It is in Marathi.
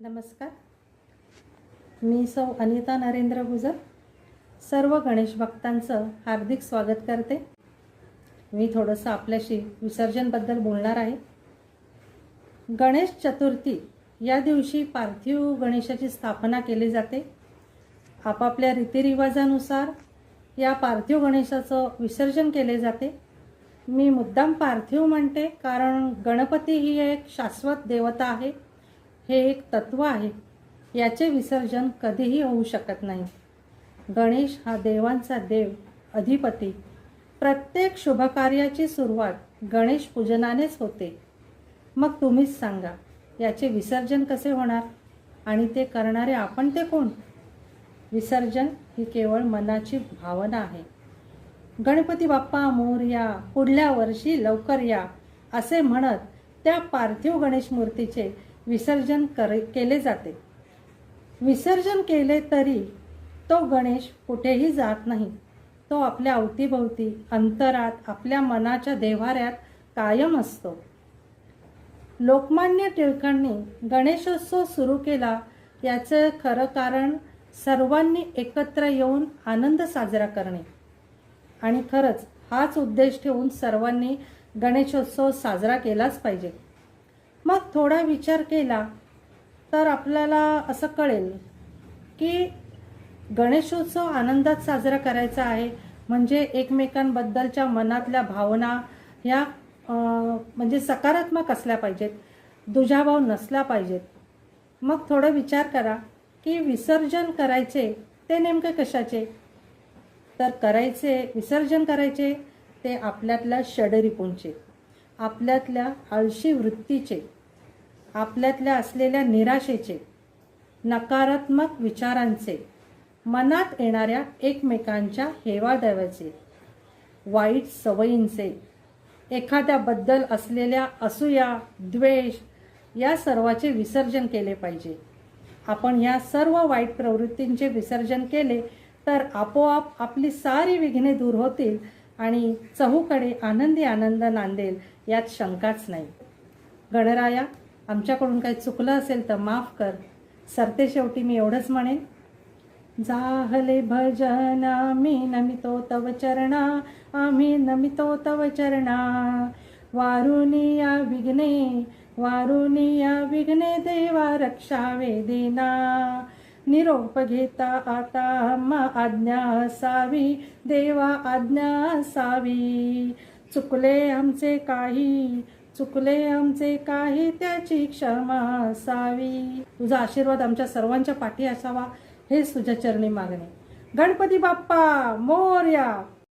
नमस्कार. मी सौ अनिता नरेंद्र गुजर सर्व गणेश भक्तांचं हार्दिक स्वागत करते. मी थोडंसं आपल्याशी विसर्जनबद्दल बोलणार आहे. गणेश चतुर्थी या दिवशी पार्थिव गणेशाची स्थापना केली जाते. आपापल्या रीतिरिवाजानुसार या पार्थिव गणेशाचं विसर्जन केले जाते. मी मुद्दाम पार्थिव म्हणते कारण गणपती ही एक शाश्वत देवता आहे. हे एक तत्व आहे. याचे विसर्जन कधीही होऊ शकत नाही. गणेश हा देवांचा देव अधिपती. प्रत्येक शुभकार्याची सुरुवात गणेश पूजनानेच होते. मग तुम्हीच सांगा याचे विसर्जन कसे होणार? आणि ते करणारे आपण ते कोण? विसर्जन ही केवळ मनाची भावना आहे. गणपती बाप्पा मोर या पुढल्या वर्षी लवकर या असे म्हणत त्या पार्थिव गणेश मूर्तीचे विसर्जन करे केले जाते. विसर्जन केले तरी तो गणेश कुठेही जात नाही. तो आपल्या अवतीभोवती अंतरात आपल्या मनाच्या देव्हाऱ्यात कायम असतो. लोकमान्य टिळकांनी गणेशोत्सव सुरू केला याचं खरं कारण सर्वांनी एकत्र येऊन आनंद साजरा करणे. आणि खरंच हाच उद्देश ठेवून सर्वांनी गणेशोत्सव साजरा केलाच पाहिजे. मग थोडा विचार केला तर आपल्याला असं कळेल की गणेशोत्सव आनंदात साजरा करायचा आहे. म्हणजे एकमेकांबद्दलच्या मनातल्या भावना ह्या म्हणजे सकारात्मक असल्या पाहिजेत दुजाभाव नसला पाहिजेत. मग थोडं विचार करा की विसर्जन करायचे ते नेमके कशाचे? तर करायचे विसर्जन करायचे ते आपल्यातल्या षडरिपूंचे आपल्यातल्या आळशी वृत्तीचे. आपल्यातल्या असलेल्या निराशेचे नकारात्मक विचारांचे मनात येणाऱ्या एकमेकांच्या हेवादेवाचे वाईट सवयींचे एखाद्याबद्दल असलेल्या असूया द्वेष या सर्वाचे विसर्जन केले पाहिजे. आपण या सर्व वाईट प्रवृत्तींचे विसर्जन केले तर आपोआप आपली सारी विघ्ने दूर होतील आणि चहूकडे आनंदी आनंद नांदेल यात शंकाच नाही. गणराया आमच्याकडून काही चुकलं असेल तर माफ कर. सरते शेवटी मी एवढंच म्हणेन. जाहले भजन आम्ही नमितो तव चरणा आम्ही नमितो तव चरणा. वारुनिया विघ्ने वारुनिया विघ्ने देवा रक्षावे देना. निरोप घेता आता आम्हा आज्ञा असावी देवा आज्ञा असावी. चुकले आमचे काही चुकले आमचे काही त्याची क्षमा असावी. तुझा आशीर्वाद आमच्या सर्वांच्या पाठी असावा हे तुझ्या चरणी मागणे. गणपती बाप्पा मोर्या